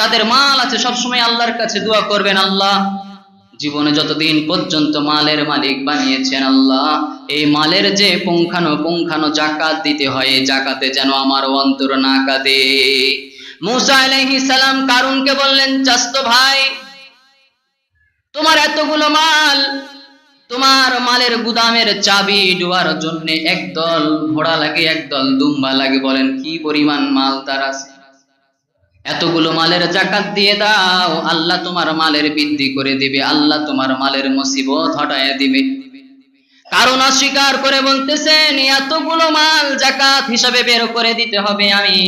যাদের মাল আছে, সবসময় আল্লাহর কাছে দোয়া করবেন, আল্লাহ। জীবনে যতদিন পর্যন্ত মালের মালিক বানিয়েছেন আল্লাহ, এই মালের যে পুঙ্খানো পুঙ্খানো জাকাত দিতে হয় জাকাতে যেন আমার অন্তর না কাঁদে। মুসা আলাইহিস সালাম কারুনকে বললেন, চাস্ত ভাই, তোমার এতগুলো মাল, তোমার মালের গুদামের চাবি ডোয়ার জন্য একদল ঘোড়া লাগে, একদল দুম্বা লাগে। বলেন, কি পরিমাণ মাল তার আছে? এতগুলো মালের জাকাত দিয়ে দাও। আল্লাহ তোমার মালের বৃদ্ধি করে দিবে। আল্লাহ তোমার মালের মুসিবত হটায় দিবে। কারণ অস্বীকার করে বলতেছেন, এতগুলো মাল জাকাত হিসাবে বের করে দিতে হবে আমি।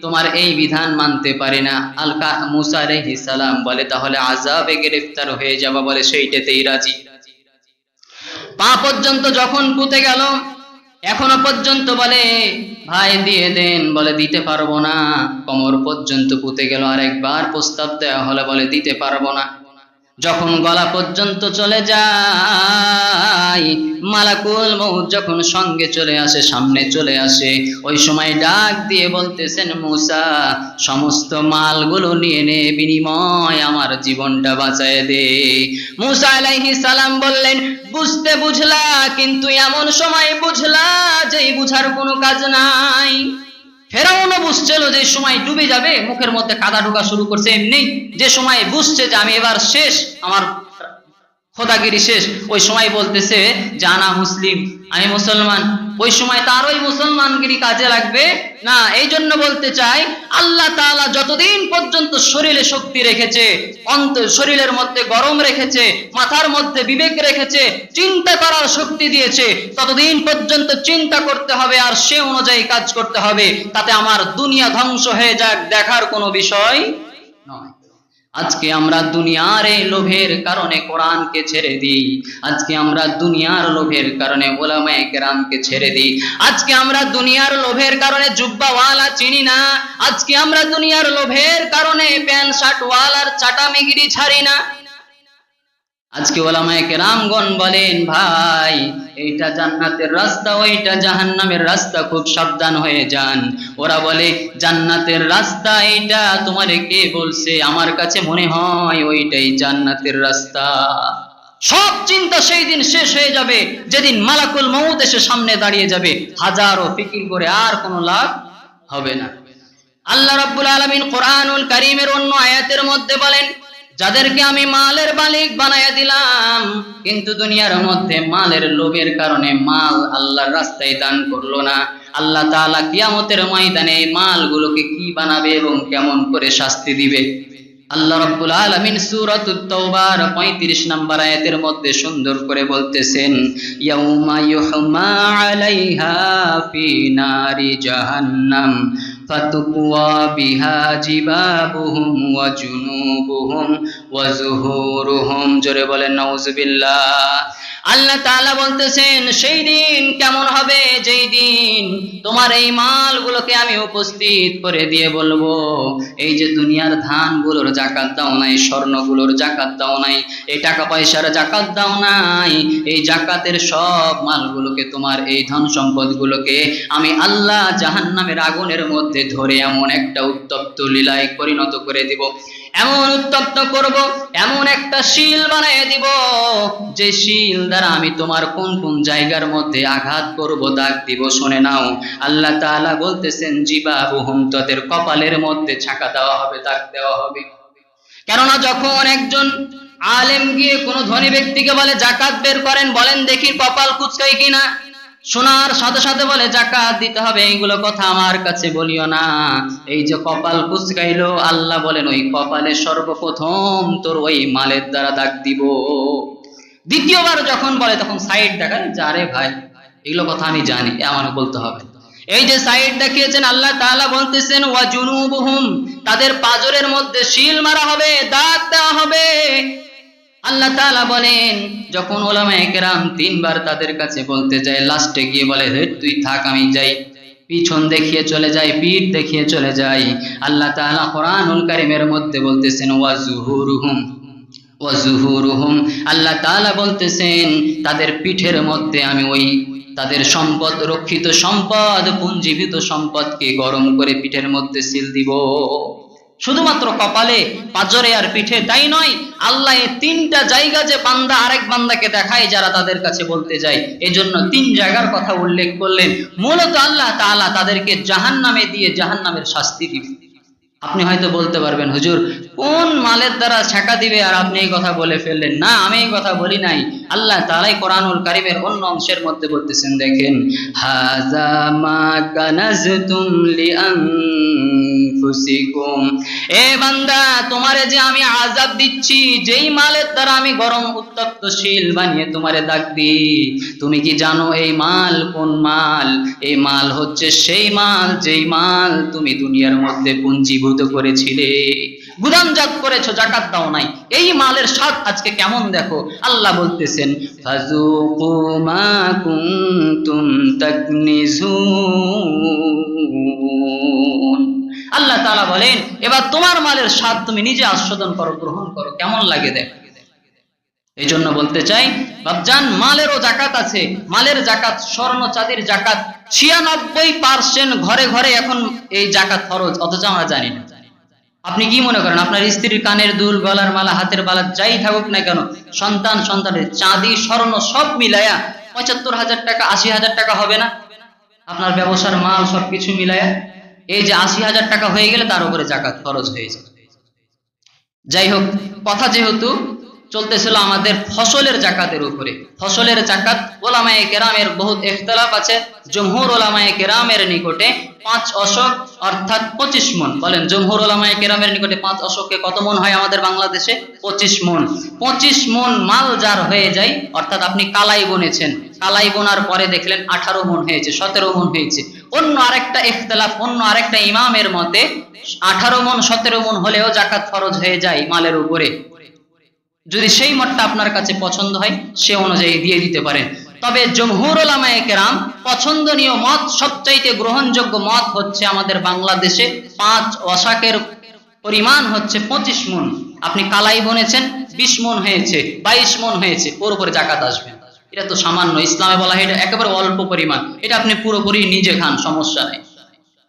তোমার এই বিধান মানতে পারি না। আলকা মুসা সালাম বলে, তাহলে আজাবে গ্রেফতার হয়ে যাবা বলে সেইটাতেই রাজি। পা পর্যন্ত যখন পুঁতে গেল এখনও পর্যন্ত বলে, ভাই, দিয়ে দেন। বলে, দিতে পারব না। কোমর পর্যন্ত পুঁতে গেল। আর একবার প্রস্তাব দেওয়া হলে বলে, দিতে পারব না। যখন গলা পর্যন্ত চলে যায়, মালাকুল মৌত যখন সঙ্গে চলে আসে, সামনে চলে আসে, ওই সময় ডাক দিয়ে বলতেছেন, মুসা, সমস্ত মালগুলো নিয়ে নে, বিনিময় আমার জীবনটা বাঁচায় দে। মুসা আলাইহি সালাম বললেন, বুঝতে বুঝলা, কিন্তু এমন সময় বুঝলা যে বুঝার কোনো কাজ নাই। ফেরাউনও বুঝছিল যে সময় ডুবে যাবে, মুখের মধ্যে কাদা ঢোকা শুরু করছে এমনি। যে সময় বুঝছে যে আমি এবার শেষ, আমার খোদাগিরি শেষ। ওই সময় বলতেছে জানা মুসলিম, আমি মুসলমান। ওই সময় তার ওই মুসলমানগিরি কাজে লাগবে। না, এই জন্য বলতে চাই, আল্লাহ তাআলা যতদিন পর্যন্ত শরীরে শক্তি রেখেছে, অন্ত শরীরের মধ্যে গরম রেখেছে, মাথার মধ্যে বিবেক রেখেছে, চিন্তা করার শক্তি দিয়েছে, ততদিন পর্যন্ত চিন্তা করতে হবে আর সে অনুযায়ী কাজ করতে হবে। তাতে আমার দুনিয়া ধ্বংস হয়ে যাক দেখার কোনো বিষয় আজকে আমরা দুনিয়ার এই লোভের কারণে কোরআনকে ছেড়ে দিই। আজকে আমরা দুনিয়ার লোভের কারণে ওলামায়ে গ্রামকে ছেড়ে দিই। আজকে আমরা দুনিয়ার লোভের কারণে জুব্বাওয়ালা চিনি না। আজকে আমরা দুনিয়ার লোভের কারণে প্যান্ট শার্ট ওয়ালার চাটামিগিরি ছাড়ি না। আজকে ওলামায়ে কেরামগণ বলেন, ভাই, এইটা জান্নাতের রাস্তা, ওইটা জাহান্নামের রাস্তা, খুব সাবধান হয়ে যান। ওরা বলে, জান্নাতের রাস্তা এইটা, তোমারে কে বলছে? আমার কাছে মনে হয় ওইটাই জান্নাতের রাস্তা। সব চিন্তা সেই দিন শেষ হয়ে যাবে। যেদিন মালাকুল মৌত এসে সামনে দাঁড়িয়ে যাবে, হাজারো ফিকির করে আর কোনো লাভ হবে না। আল্লাহ রাব্বুল আলামিন কোরআনুল কারীমের অন্য আয়াতের মধ্যে বলেন যাদেরকে আমি মালের মালিক বানায়া দিলাম, কিন্তু দুনিয়ার মধ্যে মালের লোভের কারণে মাল আল্লাহর রাস্তায় দান করল না। আল্লাহ তাআলা কিয়ামতের ময়দানে মালগুলোকে কি বানাবে এবং কেমন করে শাস্তি দিবে? আল্লাহ রাব্বুল আলামিন সূরাতুত তাওবার 35 নম্বর আয়াতের মধ্যে সুন্দর করে বলতেছেন, ইয়াউমা ইউহমা আলাইহা ফি নারি জাহান্নাম। আল্লাহ বলতেছেন, সেই দিন কেমন হবে? যেই দিন তোমার এই মালগুলোকে আমি উপস্থিত করে দিয়ে বলব। এই যে দুনিয়ার ধানগুলোর জাকাত দাও নাই, স্বর্ণগুলোর জাকাত দাও নাই, এই টাকা পয়সার জাকাত দাও নাই, এই জাকাতের সব মালগুলোকে, তোমার এই ধন সম্পদগুলোকে আমি আল্লাহ জাহান্নামের আগুনের মধ্যে ধরে এমন একটা উত্তপ্ত লীলায় পরিণত করে দিব। এমন উত্তপ্ত করব, এমন একটা শিল বানিয়ে দিব, যে শিল দ্বারা আমি তোমার কোন কোন জায়গার মধ্যে আঘাত করব দাগ দিব, শুনে নাও। আল্লাহ তাআলা বলতেছেন জিবা বহুম তাদের কপালের মধ্যে ছাকা দেওয়া হবে, দাগ দেওয়া হবে। কেননা যখন একজন আলেম গিয়ে কোনো ধনী ব্যক্তিকে বলে, জাকাত বের করেন, বলেন দেখি কপাল কুচকাই কিনা? শোনার সাথে সাথে বলে, জাকাত দিতে হবে, এইগুলো কথা আমার কাছে বলিও না। এই যে কপাল কুচকাইলো, আল্লাহ বলেন, ওই কপালে সর্বপ্রথম তোর ওই মালের দ্বারা দাগ দিব। দ্বিতীয়বার যখন বলে, তখন সাইড দেখায় যারে ভাই, এগুলো কথা আমি জানি আমার বলতে হবে। এই যে সাইড দেখিয়েছেন, আল্লাহ তাআলা বলতেছেন, ওয়া জুনুবুহুম, তাদের পাজরের মধ্যে শিল মারা হবে, দাগ দেওয়া হবে। আল্লাহ তাআলা বলেন, যখন ওলামায়ে কেরাম তিনবার তাদের কাছে বলতে যায়, লাস্টে গিয়ে বলে, হে, তুই থাক, আমি যাই। পিছন দেখিয়ে চলে যায়, পিঠ দেখিয়ে চলে যাই আল্লাহ তাআলা কোরআনুল কারীমের মধ্যে বলতেছেন, ওয়া জুহুরুহুম ওয়া জুহুরুহুম। আল্লাহ তাআলা বলতেছেন, তাদের পিঠের মধ্যে আমি ওই তাদের সম্পদ, রক্ষিত সম্পদ পুঞ্জীবিত সম্পদকে গরম করে পিঠের মধ্যে সিল দিব। শুধুমাত্র কপালে, পাজরে আর পিঠে তাই নয়, আল্লাহ এই তিনটা জায়গা যে বান্দা আরেক বান্দাকে দেখায় যারা তাদের কাছে বলতে যায়। এজন্য তিন জায়গার কথা উল্লেখ করলেন। মূলত আল্লাহ তাআলা তাদেরকে জাহান্নামে দিয়ে জাহান্নামের শাস্তি দিবে। আপনি হয়তো বলতে পারবেন, হুজুর, কোন মালের দ্বারা ছেঁকা দিবে আর আপনি এই কথা বলে ফেললেন? না, আমি এই কথা বলি নাই। আল্লাহ তালাই কোরআনুল কারিমের অন্য অংশের মধ্যে বলতেছেন, দেখেন হাজা মা কানাজতুম লিআনফুসিকুম এ বান্দা, তোমারে যে আমি দিচ্ছি, যেই মালের দ্বারা আমি গরম উত্তপ্তশীল বানিয়ে তোমারে তুমি কি জানো এই মাল কোন মাল? এই মাল হচ্ছে সেই মাল, যেই মাল তুমি দুনিয়ার মধ্যে পুঞ্জীভূত করেছিলে। গুদামজাত করেছ, জাকাত দাও নাই। এই মালের স্বাদ আজকে কেমন দেখো? আল্লাহ বলতেছেন ফাজুকু মা কুনতুম তাকনিজুন আল্লাহ তাআলা বলেন, এবার তোমার মালের স্বাদ তুমি নিজে আস্বাদন করো, গ্রহণ করো, কেমন লাগে দেখো। এই জন্য বলতে চাই বাবজান মালেরও জাকাত আছে, মালের জাকাত, স্বর্ণ চাঁদির জাকাত, ছিয়ানব্বই পার্সেন্ট ঘরে ঘরে এখন এই জাকাত ফরজ, অথচ আমরা জানি না। আপনি কি মনে করেন, আপনার স্ত্রীর কানের দুল, গলার মালা, হাতের বালা, যাই থাকুক না কেন, সন্তান, সন্তানের চাঁদি, স্বর্ণ সব মিলায়া পঁচাত্তর হাজার টাকা, আশি হাজার টাকা হবে না? আপনার ব্যবসার মাল সবকিছু মিলায়া এই যে আশি হাজার টাকা হয়ে গেলে তার উপরে জাকাত খরচ হয়ে যাবে। যাই হোক, কথা যেহেতু চলতেছিল আমাদের ফসলের জাকাতের উপরে। ফসলের জাকাত ওলামায়ে কেরামের বহুত ইখতলাফ আছে। জমহুর ওলামায়ে কেরামের নিকটে পাঁচ অশক, অর্থাৎ পঁচিশ মন। বলেন, জমহুর ওলামায়ে কেরামের নিকটে পাঁচ অশকে কত মন হয় আমাদের বাংলাদেশে? পঁচিশ মন। পঁচিশ মন মাল যার হয়ে যায়, অর্থাৎ আপনি কালাই বনেছেন। কালাই বোনার পরে দেখলেন আঠারো মন হয়েছে, সতেরো মন হয়েছে। অন্য আরেকটা ইখতলাফ, অন্য আরেকটা ইমামের মতে, আঠারো মন, সতেরো মন হলেও জাকাত ফরজ হয়ে যায় মালের উপরে। যদি সেই মতটা আপনার কাছে পছন্দ হয়, সে অনুযায়ী দিয়ে দিতে পারেন। তবে জমহুর ওলামায়ে কেরাম পছন্দনীয় মত, সবচাইতে গ্রহণযোগ্য মত হচ্ছে আমাদের বাংলাদেশে পাঁচ অশাকের পরিমাণ হচ্ছে পঁচিশ মন। আপনি কালাই বনেছেন, বিশ মন হয়েছে, বাইশ মন হয়েছে, ওর উপরে জাকাত আসবে। এটা তো সামান্য, ইসলামে বলা হয় এটা একেবারে অল্প পরিমাণ। এটা আপনি পুরোপুরি নিজে খান, সমস্যা নেই।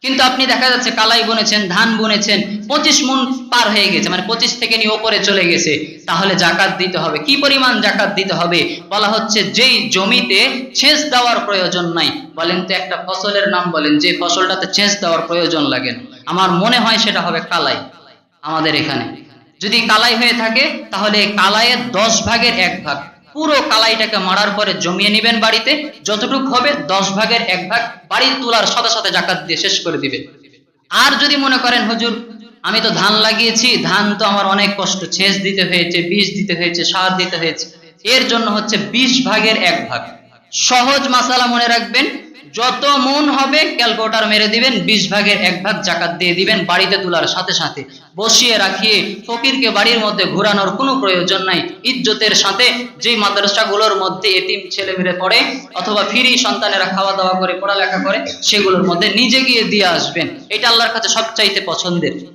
কিন্তু আপনি দেখা যাচ্ছে কালাই বুনেছেন, ধান বুনেছেন, পঁচিশ মন পার হয়ে গেছে মানে পঁচিশ থেকে নিয়ে ওপরে চলে গেছে, তাহলে জাকাত দিতে হবে। কি পরিমাণ জাকাত দিতে হবে? বলা হচ্ছে যেই জমিতে ছেঁচ দেওয়ার প্রয়োজন নাই, বলেন তো একটা ফসলের নাম বলেন, যে ফসলটাতে ছেঁচ দেওয়ার প্রয়োজন লাগে। আমার মনে হয় সেটা হবে কালাই, আমাদের এখানে। যদি কালাই হয়ে থাকে, তাহলে কালাইয়ের দশ ভাগের এক ভাগ। পুরো কালাইটাকে মারার পরে জমিয়ে নেবেন বাড়িতে। যতটুকু হবে দশ ভাগের এক ভাগ বাড়ি তোলার সাথে সাথে জাকাত দিয়ে শেষ করে দিবেন আর যদি মনে করেন, হুজুর, আমি তো ধান লাগিয়েছি, ধান তো আমার অনেক কষ্ট। ছেচ দিতে হয়েছে, বীজ দিতে হয়েছে, সার দিতে হয়েছে। এর জন্য হচ্ছে বিশ ভাগের এক ভাগ। সহজ মাসালা মনে রাখবেন যত মন হবে ক্যালকুলেটার মেরে দিবেন, বিশ ভাগের এক ভাগ জাকাত দিয়ে দিবেন বাড়িতে তোলার সাথে সাথে। বসিয়ে রাখিয়ে ফকিরকে বাড়ির মধ্যে ঘোরানোর কোনো প্রয়োজন নাই। ইজ্জতের সাথে যে মাদ্রাসাগুলোর মধ্যে এতিম ছেলে মেয়ে পড়ে অথবা ফিরি সন্তানেরা খাওয়া দাওয়া করে, পড়ালেখা করে, সেগুলোর মধ্যে নিজে গিয়ে দিয়ে আসবেন। এটা আল্লাহর কাছে সবচাইতে পছন্দের।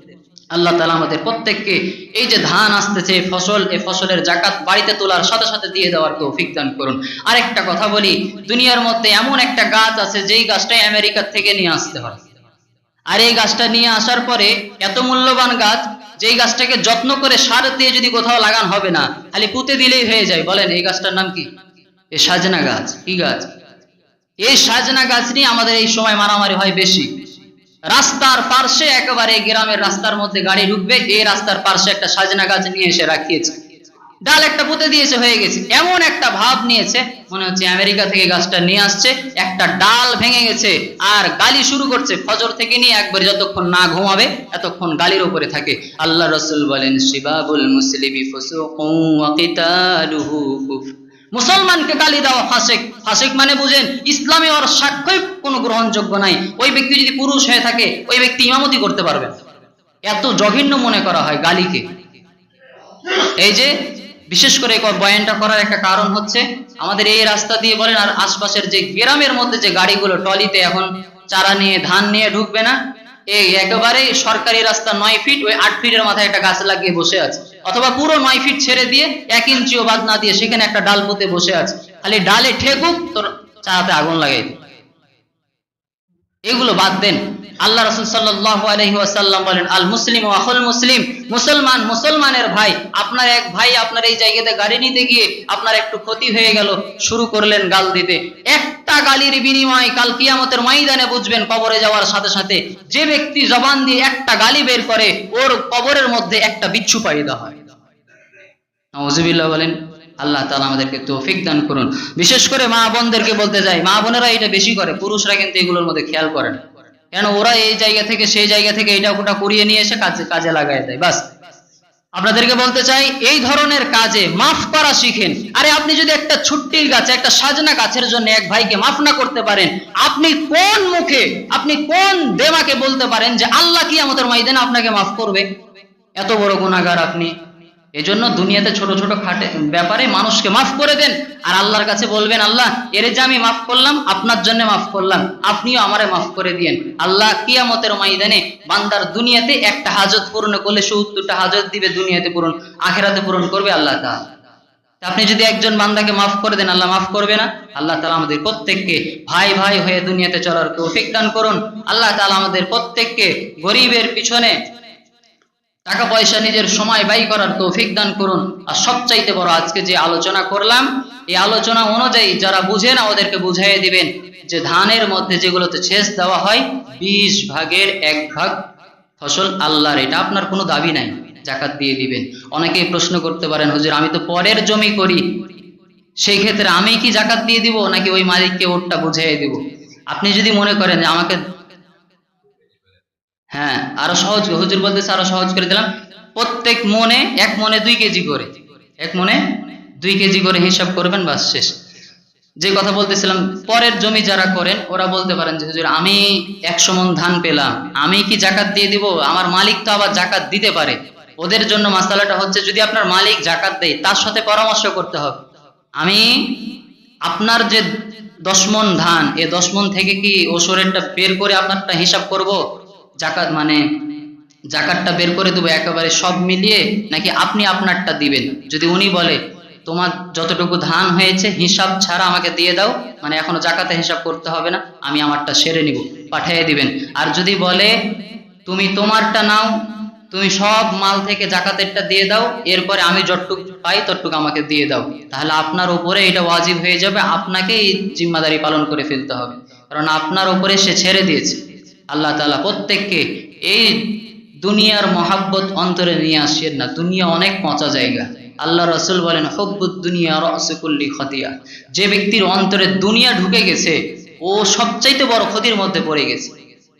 আল্লাহ তালা আমাদের প্রত্যেককে এই যে ধান আসতেছে, ফসল এই ফসলের জাকাত বাড়িতে তোলার সাথে সাথে দিয়ে দেওয়ার তৌফিক দান করুন। আরেকটা কথা বলি, দুনিয়ার মধ্যে এমন একটা গাছ আছে যেই গাছটা আমেরিকা থেকে নিয়ে আসতে হয়। আর এই গাছটা নিয়ে আসার পরে এত মূল্যবান গাছ, যেই গাছটাকে যত্ন করে সার দিয়ে যদি কোথাও লাগান হবে না খালি পুঁতে দিলেই হয়ে যায়। বলেন, এই গাছটার নাম কি? এই সাজনা গাছ। কি গাছ? এই সাজনা গাছ নিয়ে আমাদের এই সময় মারামারি হয় বেশি। রাস্তার পার্শ্বে একেবারে গ্রামের রাস্তার মধ্যে গাড়ি ঢুকবে এই রাস্তার পার্শ্বে একটা সাজনা গাছ নিয়ে এসে রাখিয়েছে ডাল একটা পুঁতে দিয়েছে, হয়ে গেছে। এমন একটা ভাব নিয়েছে, মনে হচ্ছে আমেরিকা থেকে গাছটা নিয়ে আসছে, একটা ডাল ভেঙে গেছে, আর গালি শুরু করছে। ফজর থেকে নিয়ে একবার যতক্ষণ না ঘুমাবে, এতক্ষণ গালির উপরে থাকে। আল্লাহ রসুল বলেন, শিবাবুল মুসলিমি কুফর। মুসলমানকে গালি দেওয়া ফাসেক। ফাসেক মানে বুঝেন, ইসলামে ওর সাক্ষ্যই কোনো গ্রহণযোগ্য নাই। ওই ব্যক্তি যদি পুরুষ হয়ে থাকে, ওই ব্যক্তি ইমামতি করতে পারবে। এত জঘন্য মনে করা হয় গালিকে। এই যে, বিশেষ করে বয়ানটা করার একটা কারণ হচ্ছে, আমাদের এই রাস্তা দিয়ে বলেন আর আশপাশের যে গ্রামের মধ্যে যে গাড়িগুলো টলিতে এখন চারা নিয়ে, ধান নিয়ে ঢুকবে না এই একেবারে সরকারি রাস্তা নয় ফিট ওই আট ফিটের মাথায় একটা গাছ লাগিয়ে বসে আছে। অথবা পুরো নয় ফিট ছেড়ে দিয়ে এক ইঞ্চিও বাদ না দিয়ে সেখানে একটা ডাল পুঁতে বসে আছে। খালি ডালে ঠেকুক, তোর চারাতে আগুন লাগাই। এগুলো বাদ দেন। আল্লাহ রসুল সাল্লাহ আলহি ওয়াসাল্লাম বলেন, আল মুসলিম আহুল মুসলিম। মুসলমান, মুসলমানের ভাই, আপনার এক ভাই আপনার এই জায়গাতে গাড়ি নিতে গিয়ে আপনার একটু ক্ষতি হয়ে গেল, শুরু করলেন গাল দিতে। একটা গালির বিনিময়ে কাল কিয়ামতের ময়দানে বুঝবেন কবরে যাওয়ার সাথে সাথে যে ব্যক্তি জবান দিয়ে একটা গালি বের করে, ওর কবরের মধ্যে একটা বিচ্ছু পাইদা হয়। বলেন, আল্লাহ তালা আমাদেরকে তৌফিক দান করুন। বিশেষ করে মা বোনদেরকে বলতে যাই, মা বোনেরা এটা বেশি করে, পুরুষরা কিন্তু এগুলোর মধ্যে খেয়াল করে না। কেন ওরা এই জায়গা থেকে, সেই জায়গা থেকে এটা ওটা করিয়ে নিয়ে এসে কাজে কাজে লাগায় দেয়, বাস। আপনাদেরকে বলতে চাই, এই ধরনের কাজে মাফ করা শিখেন। আরে আপনি যদি একটা ছুট্টির গাছে, একটা সাজনা গাছের জন্য এক ভাইকে মাফ না করতে পারেন, আপনি কোন মুখে, আপনি কোন দেবাকে বলতে পারেন যে আল্লাহ কি আমাদের ময়দানে আপনাকে মাফ করবে? এত বড় গুণাগার আপনি। এজন্য দুনিয়াতে ছোট ছোট খাটে ব্যাপারে মানুষকে মাফ করে দেন। আর আল্লাহর কাছে বলবেন, আল্লাহ, এর যে আমি মাফ করলাম, আপনার জন্য মাফ করলাম। আপনিও আমারে মাফ করে দিয়েন। আল্লাহ কিয়ামতের ময়দানে বান্দার দুনিয়াতে একটা হাজত পূর্ণ করলে সত্তরটা হাজত দিবে, দুনিয়াতে পূরণ, আখেরাতে পূরণ করবে আল্লাহ তাআলা। আপনি যদি একজন বান্দাকে মাফ করে দেন, আল্লাহ মাফ করবে না? আল্লাহ তালা আমাদের প্রত্যেককে ভাই ভাই হয়ে দুনিয়াতে চলার তৌফিক দান করুন। আল্লাহ তালা আমাদের প্রত্যেককে গরিবের পিছনে টাকা পয়সা নিজের সময় ব্যয় করার তৌফিক দান করুন। আর সবচাইতে বড় আজকে যে আলোচনা করলাম, এই আলোচনা অনুযায়ী যারা বুঝে না ওদেরকে বুঝাইয়ে দিবেন যে ধানের মধ্যে যেগুলোতে ছেচ দেওয়া হয়, বিশ ভাগের এক ভাগ ফসল আল্লাহর। এটা আপনার কোনো দাবি নাই, জাকাত দিয়ে দিবেন। অনেকেই প্রশ্ন করতে পারেন, হুজুর, আমি তো পরের জমি করি। সেই ক্ষেত্রে আমি কি জাকাত দিয়ে দিব নাকি ওই মালিককে ওরটা বুঝিয়ে দিব? আপনি যদি মনে করেন যে আমাকে হ্যাঁ আরও সহজ হুজুর বলতেছে আরও সহজ করে দিলাম। প্রত্যেক মনে, এক মনে দুই কেজি করে। এক মনে দুই কেজি করে হিসাব করবেন, বাস শেষ। যে কথা বলতেছিলাম, পরের জমি যারা করেন, ওরা বলতে পারেন যে, হুজুর, আমি একশো মন ধান পেলাম। আমি কি জাকাত দিয়ে দিব? আমার মালিক তো আবার জাকাত দিতে পারে। ওদের জন্য মাসালাটা হচ্ছে, যদি আপনার মালিক জাকাত দেয়, তার সাথে পরামর্শ করতে হবে। আমি আপনার যে দশ মন ধান, এ দশ মন থেকে কি ওসরেরটা বের করে আপনারটা হিসাব করব? জাকাত মানে জাকাতটা বের করে দেবো একেবারে সব মিলিয়ে নাকি আপনি আপনারটা দিবেন? যদি উনি বলে, তোমার যতটুকু ধান হয়েছে, হিসাব ছাড়া আমাকে দিয়ে দাও। মানে এখনও জাকাতে হিসাব করতে হবে না, আমি আমারটা সেরে নিব, পাঠিয়ে দিবেন। আর যদি বলে, তুমি তোমারটা নাও, তুমি সব মাল থেকে জাকাতেরটা দিয়ে দাও, এরপরে আমি যতটুকু পাই ততটুকু আমাকে দিয়ে দাও। তাহলে আপনার উপরে এটা ওয়াজিব হয়ে যাবে আপনাকে এই জিম্মাদারি পালন করে ফেলতে হবে। কারণ আপনার উপরে সে ছেড়ে দিয়েছে। আল্লাহ তালা প্রত্যেককে এই দুনিয়ার মহাব্বত অন্তরে নিয়ে আসেন না। দুনিয়া অনেক পচা জায়গা। আল্লাহ রসুল বলেন, হব্বুদ দুনিয়া রসকুল্লি খতিয়া। যে ব্যক্তির অন্তরে দুনিয়া ঢুকে গেছে, ও সবচাইতে বড় ক্ষতির মধ্যে পড়ে গেছে।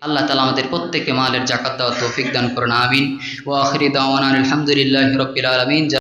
আল্লাহ তালা আমাদের প্রত্যেককে মালের জাকাত দেওয়া তৌফিক দান করুন। আমিন। ও আখরি দাওয়ান আলহামদুলিল্লাহ রবিল আলমিন।